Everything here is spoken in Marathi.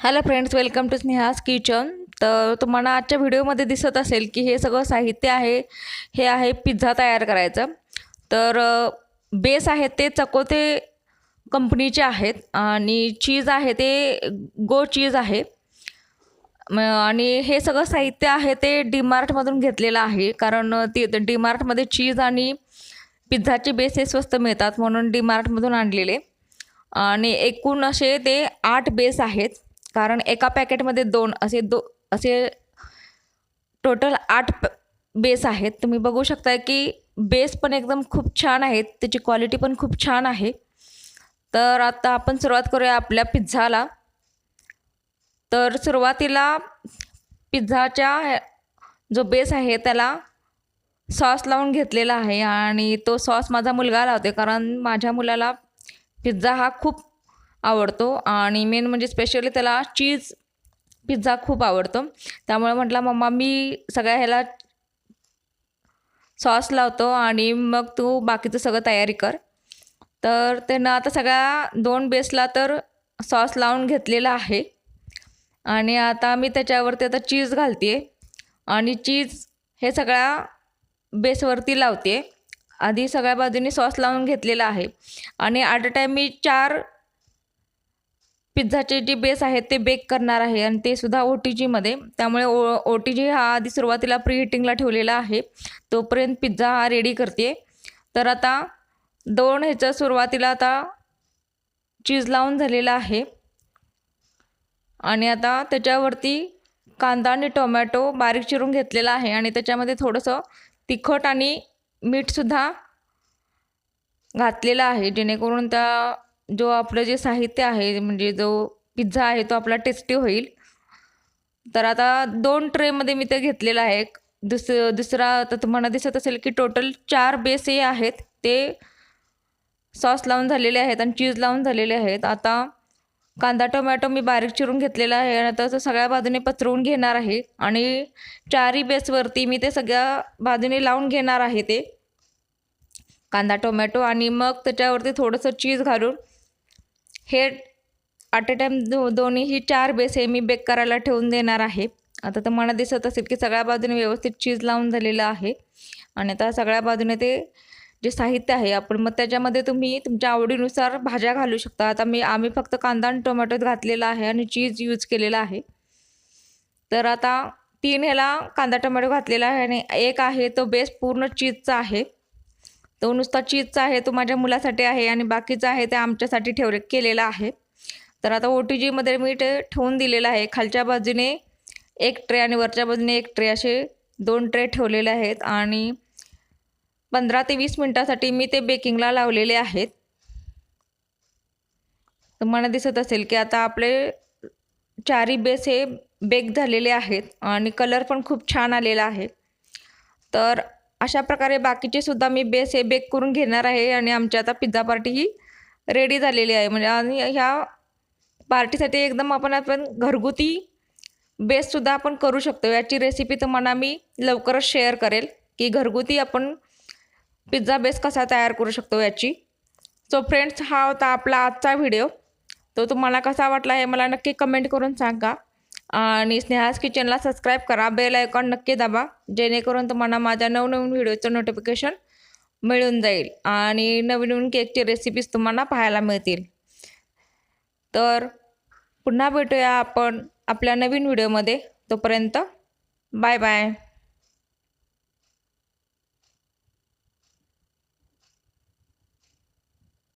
Hello friends welcome to Sneha's kitchen तर तुम्हाला आजच्या व्हिडिओमध्ये दिसत असेल की हे सगळं साहित्य आहे. हे आहे पिझ्झा तयार करायचं. तर बेस आहे ते चकोते कंपनीचे आहेत आणि चीज आहे ते गो चीज आहे. आणि हे सगळं साहित्य आहे ते डीमार्टमधून घेतलेलं आहे. कारण ती डीमार्टमध्ये चीज आणि पिझ्झाचे बेस हे स्वस्त मिळतात म्हणून डीमार्टमधून आणलेले. आणि एकूण असे ते आठ बेस आहेत. कारण एका पॅकेटमध्ये दोन असे दो असे टोटल आठ बेस आहेत. तुम्ही बघू शकता की बेस पण एकदम खूप छान आहेत. त्याची क्वालिटी पण खूप छान आहे. तर आता आपण सुरुवात करूया आपल्या पिझ्झाला. तर सुरुवातीला पिझ्झाच्या जो बेस आहे त्याला सॉस लावून घेतलेला आहे आणि तो सॉस माझा मुलगा लावते. कारण माझ्या मुलाला पिझ्झा हा खूप आवडतो. आणि मेन म्हणजे स्पेशली त्याला चीज पिझ्झा खूप आवडतो. त्यामुळे म्हटलं मम्मा मी सगळ्या ह्याला सॉस लावतो आणि मग तू बाकीचं सगळं तयारी कर. तर त्यानं आता सगळ्या दोन बेसला तर सॉस लावून घेतलेला आहे. आणि आता मी त्याच्यावरती आता चीज घालते आणि चीज हे सगळ्या बेसवरती लावते आधी सगळ्या बाजूनी सॉस लावून घेतलेला आहे. आणि ॲट अ टाईम मी चार पिझ्झाचे जे बेस आहेत ते बेक करणार आहे आणि ते सुद्धा ओ टी जीमध्ये त्यामुळे ओ ओ टी जी हा आधी सुरुवातीला प्री हिटिंगला ठेवलेला आहे. तोपर्यंत पिझ्झा हा रेडी करते. तर आता दोन ह्याचं सुरुवातीला आता चीज लावून झालेला आहे. आणि आता त्याच्यावरती कांदा आणि टोमॅटो बारीक चिरून घेतलेला आहे. आणि त्याच्यामध्ये थोडंसं तिखट आणि मीठसुद्धा घातलेलं आहे. जेणेकरून त्या जो आपलं जे साहित्य आहे म्हणजे जो पिझ्झा आहे तो आपला टेस्टी होईल. तर आता दोन ट्रेमध्ये मी ते घेतलेलं आहे. दुस दुसरा तर तुम्हाला दिसत असेल की टोटल चार बेस हे आहेत. ते सॉस लावून झालेले आहेत आणि चीज लावून झालेले आहेत. आता कांदा टोमॅटो मी बारीक चिरून घेतलेला आहे आणि आता सगळ्या बाजूने पसरवून घेणार आहे. आणि चारही बेसवरती मी ते सगळ्या बाजूने लावून घेणार आहे ते. कांदा टोमॅटो आणि मग त्याच्यावरती थोडंसं चीज घालून हे ॲट अ टाईम दो दोन्हीही चार बेस हे मी बेक करायला ठेवून देणार आहे. आता तर मला दिसत असेल की सगळ्या बाजूने व्यवस्थित चीज लावून झालेलं आहे. आणि आता सगळ्या बाजूने ते जे साहित्य आहे आपण मग त्याच्यामध्ये तुम्ही तुमच्या आवडीनुसार भाज्या घालू शकता. आता मी आम्ही फक्त कांदा आणि टोमॅटो घातलेला आहे आणि चीज यूज केलेला आहे. तर आता तीन ह्याला कांदा टोमॅटो घातलेला आहे आणि एक आहे तो बेस पूर्ण चीजचा आहे. तो नुसता चीजचा आहे तो माझ्या मुलासाठी आहे आणि बाकीचा आहे ते आमच्यासाठी ठेवले केलेला आहे. तर आता ओ टी जीमध्ये मी ते ठेवून दिलेलं आहे. खालच्या बाजूने एक ट्रे आणि वरच्या बाजूने एक ट्रे असे दोन ट्रे ठेवलेले आहेत आणि पंधरा ते वीस मिनटासाठी मी ते बेकिंगला लावलेले आहेत. तुम्हाला दिसत असेल की आता आपले चारी बेस हे बेक झालेले आहेत आणि कलर पण खूप छान आलेला आहे. तर अशा प्रकारे बाकीचे सुद्धा मी बेस हे बेक करून घेणार आहे आणि आमची आता पिझ्झा पार्टी ही रेडी झालेली आहे. म्हणजे आणि ह्या पार्टीसाठी एकदम आपण आपण घरगुती बेससुद्धा आपण करू शकतो. याची रेसिपी तुम्हाला मी लवकरच शेअर करेल की घरगुती आपण पिझ्झा बेस कसा तयार करू शकतो याची. सो फ्रेंड्स हा होता आपला आजचा व्हिडिओ तो तुम्हाला कसा वाटला हे मला नक्की कमेंट करून सांगा. आणि स्नेहाज किचनला सबस्क्राईब करा. बेल आयकॉन नक्की दाबा. जेणेकरून तुम्हाला माझ्या नवनवीन व्हिडिओचं नोटिफिकेशन मिळून जाईल. आणि नवीन नवीन केकची रेसिपीज तुम्हाला पाहायला मिळतील. तर पुन्हा भेटूया आपण आपल्या नवीन व्हिडिओमध्ये तोपर्यंत बाय बाय